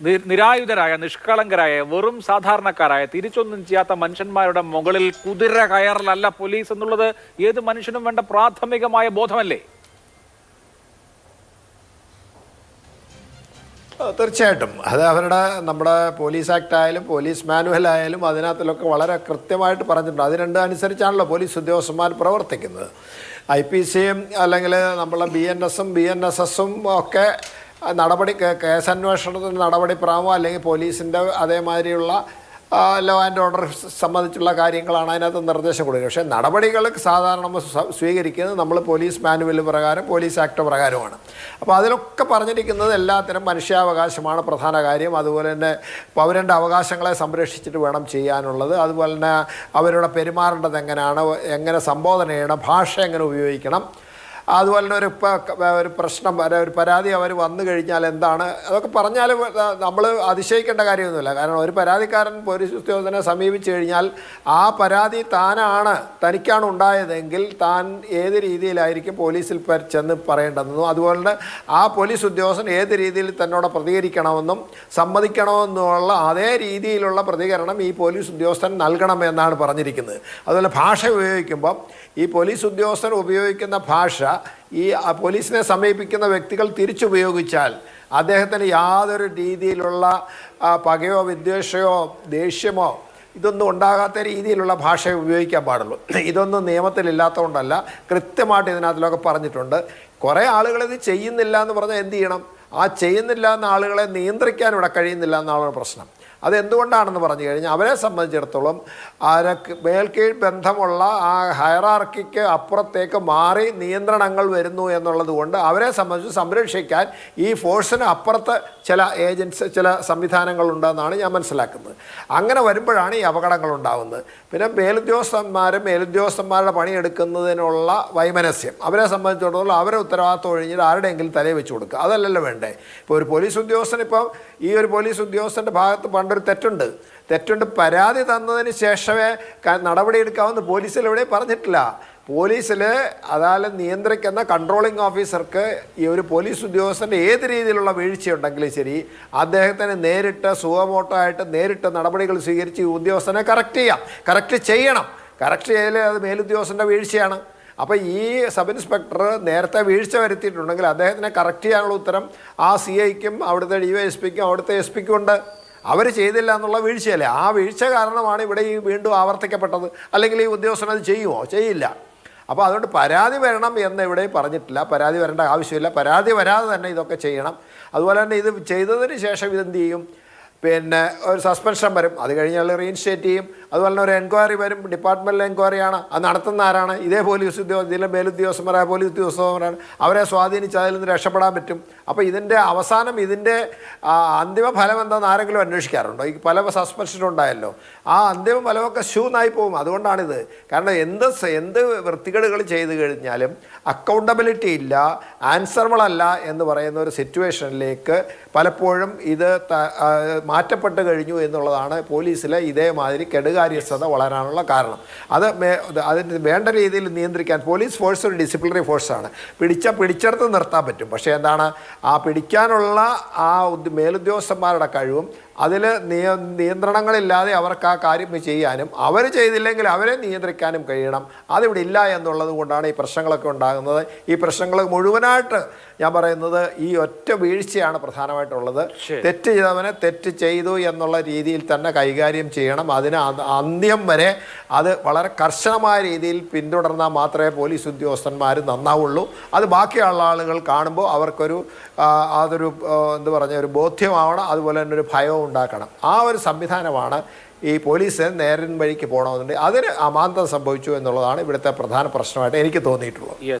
നിരായുധരായ നിഷ്കളങ്കരായ വെറും സാധാരണക്കാരായ തിരിച്ചൊന്നും ചെയ്യാത്ത മനുഷ്യന്മാരുടെ മുകളിൽ കുതിര കയറലല്ല പോലീസ് എന്നുള്ളത് ഏത് മനുഷ്യനും വേണ്ട പ്രാഥമികമായ ബോധമല്ലേ? തീർച്ചയായിട്ടും. അത് അവരുടെ നമ്മുടെ പോലീസ് ആക്ട് ആയാലും പോലീസ് മാനുവൽ ആയാലും അതിനകത്തിലൊക്കെ വളരെ കൃത്യമായിട്ട് പറഞ്ഞിട്ടുണ്ട്. അത് രണ്ടും അനുസരിച്ചാണല്ലോ പോലീസ് ഉദ്യോഗസ്ഥന്മാർ പ്രവർത്തിക്കുന്നത്. ഐ പി സിയും അല്ലെങ്കിൽ നമ്മളെ ബി എൻ എസും ബി എൻ എസ് എസും ഒക്കെ നടപടി കേസന്വേഷണത്തിന് നടപടിക്രമമോ അല്ലെങ്കിൽ പോലീസിന്റെ അതേമാതിരിയുള്ള ലോ ആൻഡ് ഓർഡർ സംബന്ധിച്ചുള്ള കാര്യങ്ങളാണ് അതിനകത്ത് നിർദ്ദേശം കൊടുക്കുക പക്ഷേ നടപടികൾ സാധാരണ സ്വീകരിക്കുന്നത് നമ്മൾ പോലീസ് മാനുവൽ പ്രകാരം പോലീസ് ആക്ട് പ്രകാരമാണ് അപ്പോൾ അതിലൊക്കെ പറഞ്ഞിരിക്കുന്നത് എല്ലാത്തിനും മനുഷ്യാവകാശമാണ് പ്രധാന കാര്യം. അതുപോലെ തന്നെ പൗരന്റെ അവകാശങ്ങളെ സംരക്ഷിച്ചിട്ട് വേണം ചെയ്യാനുള്ളത്. അതുപോലെ തന്നെ അവരുടെ പെരുമാറേണ്ടത് എങ്ങനെയാണ് എങ്ങനെ സംബോധന ചെയ്യണം ഭാഷ എങ്ങനെ ഉപയോഗിക്കണം അതുപോലെ തന്നെ ഒരു ഒരു പ്രശ്നം വരെ ഒരു പരാതി അവർ വന്നു കഴിഞ്ഞാൽ എന്താണ്? അതൊക്കെ പറഞ്ഞാൽ നമ്മൾ അതിശയിക്കേണ്ട കാര്യമൊന്നുമില്ല. കാരണം ഒരു പരാതിക്കാരൻ പോലീസ് ഉദ്യോഗസ്ഥനെ സമീപിച്ചു കഴിഞ്ഞാൽ ആ പരാതി താനാണ് തനിക്കാണ് ഉണ്ടായതെങ്കിൽ താൻ ഏത് രീതിയിലായിരിക്കും പോലീസിൽ ചെന്ന് പറയേണ്ടതെന്നും അതുപോലെ ആ പോലീസ് ഉദ്യോഗസ്ഥൻ ഏത് രീതിയിൽ തന്നോട് പ്രതികരിക്കണമെന്നും സമ്മതിക്കണമെന്നുള്ള അതേ രീതിയിലുള്ള പ്രതികരണം ഈ പോലീസ് ഉദ്യോഗസ്ഥൻ നൽകണമെന്നാണ് പറഞ്ഞിരിക്കുന്നത്. അതുപോലെ ഭാഷ ഉപയോഗിക്കുമ്പം ഈ പോലീസ് ഉദ്യോഗസ്ഥൻ ഉപയോഗിക്കുന്ന ഭാഷ ഈ പോലീസിനെ സമീപിക്കുന്ന വ്യക്തികൾ തിരിച്ചുപയോഗിച്ചാൽ അദ്ദേഹത്തിന് യാതൊരു രീതിയിലുള്ള പകയോ വിദ്വേഷയോ ദേഷ്യമോ ഇതൊന്നും ഉണ്ടാകാത്ത രീതിയിലുള്ള ഭാഷ ഉപയോഗിക്കാൻ പാടുള്ളൂ. ഇതൊന്നും നിയമത്തിലില്ലാത്തതുകൊണ്ടല്ല കൃത്യമായിട്ട് ഇതിനകത്തിലൊക്കെ പറഞ്ഞിട്ടുണ്ട്. കുറേ ആളുകൾ ഇത് ചെയ്യുന്നില്ല എന്ന് പറഞ്ഞാൽ എന്ത് ചെയ്യണം? ആ ചെയ്യുന്നില്ല എന്ന ആളുകളെ നിയന്ത്രിക്കാൻ ഇവിടെ കഴിയുന്നില്ല എന്നാണ് പ്രശ്നം. അതെന്തുകൊണ്ടാണെന്ന് പറഞ്ഞു കഴിഞ്ഞാൽ അവരെ സംബന്ധിച്ചിടത്തോളം ആരക്ക് മേൽക്കീഴ് ബന്ധമുള്ള ആ ഹയറാർക്കിക്ക് അപ്പുറത്തേക്ക് മാറി നിയന്ത്രണങ്ങൾ വരുന്നു എന്നുള്ളത് കൊണ്ട് അവരെ സംബന്ധിച്ച് സംരക്ഷിക്കാൻ ഈ ഫോഴ്സിന് അപ്പുറത്ത് ചില ഏജൻസി ചില സംവിധാനങ്ങളുണ്ടെന്നാണ് ഞാൻ മനസ്സിലാക്കുന്നത്. അങ്ങനെ വരുമ്പോഴാണ് ഈ അപകടങ്ങൾ ഉണ്ടാകുന്നത് പിന്നെ മേലുദ്യോഗസ്ഥന്മാരും മേലുദ്യോഗസ്ഥന്മാരുടെ പണിയെടുക്കുന്നതിനുള്ള വൈമനസ്യം. അവരെ സംബന്ധിച്ചിടത്തോളം അവരെ ഉത്തരവാദിത്വം ഒഴിഞ്ഞിട്ട് ആരുടെയെങ്കിലും തലയിൽ വെച്ച് കൊടുക്കുക. അതല്ലല്ലോ വേണ്ടേ. ഇപ്പോൾ ഒരു പോലീസ് ഉദ്യോഗസ്ഥൻ ഇപ്പം ഈ ഒരു പോലീസ് ഉദ്യോഗസ്ഥന്റെ ഭാഗത്ത് പണ്ടൊരു തെറ്റുണ്ട്. തെറ്റുണ്ട് പരാതി തന്നതിന് ശേഷമേ നടപടിയെടുക്കാമെന്ന് പോലീസിൽ എവിടെ പറഞ്ഞിട്ടില്ല. പോലീസിൽ അതായത് നിയന്ത്രിക്കുന്ന കൺട്രോളിംഗ് ഓഫീസർക്ക് ഈ ഒരു പോലീസ് ഉദ്യോഗസ്ഥന്റെ ഏത് രീതിയിലുള്ള വീഴ്ചയുണ്ടെങ്കിലും ശരി അദ്ദേഹത്തിന് നേരിട്ട് സുഖമോട്ടോ ആയിട്ട് നേരിട്ട് നടപടികൾ സ്വീകരിച്ച് ഉദ്യോഗസ്ഥനെ കറക്റ്റ് ചെയ്യാം. കറക്റ്റ് ചെയ്യണം. കറക്റ്റ് ചെയ്യൽ അത് മേലുദ്യോഗസ്ഥന്റെ വീഴ്ചയാണ്. അപ്പോൾ ഈ സബ് ഇൻസ്പെക്ടർ നേരത്തെ വീഴ്ച വരുത്തിയിട്ടുണ്ടെങ്കിൽ അദ്ദേഹത്തിനെ കറക്റ്റ് ചെയ്യാനുള്ള ഉത്തരം ആ സി ഐക്കും അവിടുത്തെ ഡി വൈ എസ് പിക്കും അവിടുത്തെ എസ് പിക്കും ഉണ്ട്. അവർ ചെയ്തില്ല എന്നുള്ള വീഴ്ചയല്ലേ? ആ വീഴ്ച കാരണമാണ് ഇവിടെ ഈ വീണ്ടും ആവർത്തിക്കപ്പെട്ടത്. അല്ലെങ്കിൽ ഈ ഉദ്യോഗസ്ഥൻ അത് ചെയ്യുമോ? ചെയ്യില്ല. അപ്പോൾ അതുകൊണ്ട് പരാതി വരണം എന്ന് ഇവിടെ പറഞ്ഞിട്ടില്ല. പരാതി വരേണ്ട ആവശ്യമില്ല. പരാതി വരാതെ തന്നെ ഇതൊക്കെ ചെയ്യണം. അതുപോലെ തന്നെ ഇത് ചെയ്തതിന് ശേഷം ഇതെന്ത് ചെയ്യും? പിന്നെ ഒരു സസ്പെൻഷൻ വരും. അത് കഴിഞ്ഞാൽ റീഇൻസ്റ്റേറ്റ് ചെയ്യും. അതുപോലെ തന്നെ ഒരു എൻക്വയറി വരും. ഡിപ്പാർട്ട്മെന്റൽ എൻക്വയറിയാണ് അത് നടത്തുന്ന ആരാണ്? ഇതേ പോലീസ് ഉദ്യോഗ ഇതിലെ മേലുദ്യോഗസ്ഥന്മാരായ പോലീസ് ഉദ്യോഗസ്ഥന്മാരാണ്. അവരെ സ്വാധീനിച്ച് അതിൽ നിന്ന് രക്ഷപ്പെടാൻ പറ്റും. അപ്പോൾ ഇതിന്റെ അവസാനം ഇതിന്റെ അന്തിമ ഫലം എന്താണെന്ന് ആരെങ്കിലും അന്വേഷിക്കാറുണ്ടോ? ഈ പല സസ്പെൻഷൻ ഉണ്ടായല്ലോ. ആ അന്തിമ ഫലമൊക്കെ ഷൂന്നായി പോകും. അതുകൊണ്ടാണിത്. കാരണം എന്ത് എന്ത് വൃത്തികേടുകൾ ചെയ്തു കഴിഞ്ഞാലും അക്കൗണ്ടബിലിറ്റി ഇല്ല ആൻസറബിളല്ല എന്ന് പറയുന്ന ഒരു സിറ്റുവേഷനിലേക്ക് പലപ്പോഴും ഇത് മാറ്റപ്പെട്ട് കഴിഞ്ഞു എന്നുള്ളതാണ് പോലീസിലെ ഇതേമാതിരി കെടുകാര്യസ്ഥത വളരാനുള്ള കാരണം. അത് അതിന് വേണ്ട രീതിയിൽ നിയന്ത്രിക്കാൻ പോലീസ് ഫോഴ്സ് ഒരു ഡിസിപ്ലിനറി ഫോഴ്സാണ് പിടിച്ച പിടിച്ചെടുത്ത് നിർത്താൻ പറ്റും. പക്ഷേ എന്താണ്? ആ പിടിക്കാനുള്ള ആ മേലുദ്യോഗസ്ഥന്മാരുടെ കഴിവും അതിൽ നിയ നിയന്ത്രണങ്ങളില്ലാതെ അവർക്ക് ആ കാര്യം ചെയ്യാനും അവർ ചെയ്തില്ലെങ്കിൽ അവരെ നിയന്ത്രിക്കാനും കഴിയണം. അതിവിടെ ഇല്ല എന്നുള്ളത് കൊണ്ടാണ് ഈ പ്രശ്നങ്ങളൊക്കെ ഉണ്ടാകുന്നത്. ഈ പ്രശ്നങ്ങൾ മുഴുവനായിട്ട് ഞാൻ പറയുന്നത് ഈ ഒറ്റ വീഴ്ചയാണ് പ്രധാനമായിട്ടുള്ളത്. തെറ്റ് ചെയ്തവനെ തെറ്റ് ചെയ്തു എന്നുള്ള രീതിയിൽ തന്നെ കൈകാര്യം ചെയ്യണം. അതിന് അന്ത്യം വരെ അത് വളരെ കർശനമായ രീതിയിൽ പിന്തുടർന്നാൽ മാത്രമേ പോലീസ് ഉദ്യോഗസ്ഥന്മാർ നന്നാവുള്ളൂ. അത് ബാക്കിയുള്ള ആളുകൾ കാണുമ്പോൾ അവർക്കൊരു അതൊരു എന്ത് പറഞ്ഞ ഒരു ബോധ്യമാവണം. അതുപോലെ തന്നെ ഒരു ഭയവും ഉണ്ടാക്കണം. ആ ഒരു സംവിധാനമാണ് ഈ പോലീസ് നേരൻ വഴിക്ക് പോകണമെന്നുണ്ടെങ്കിൽ അതിന് അമാന്തം സംഭവിച്ചു എന്നുള്ളതാണ് ഇവിടുത്തെ പ്രധാന പ്രശ്നമായിട്ട് എനിക്ക് തോന്നിയിട്ടുള്ളത്.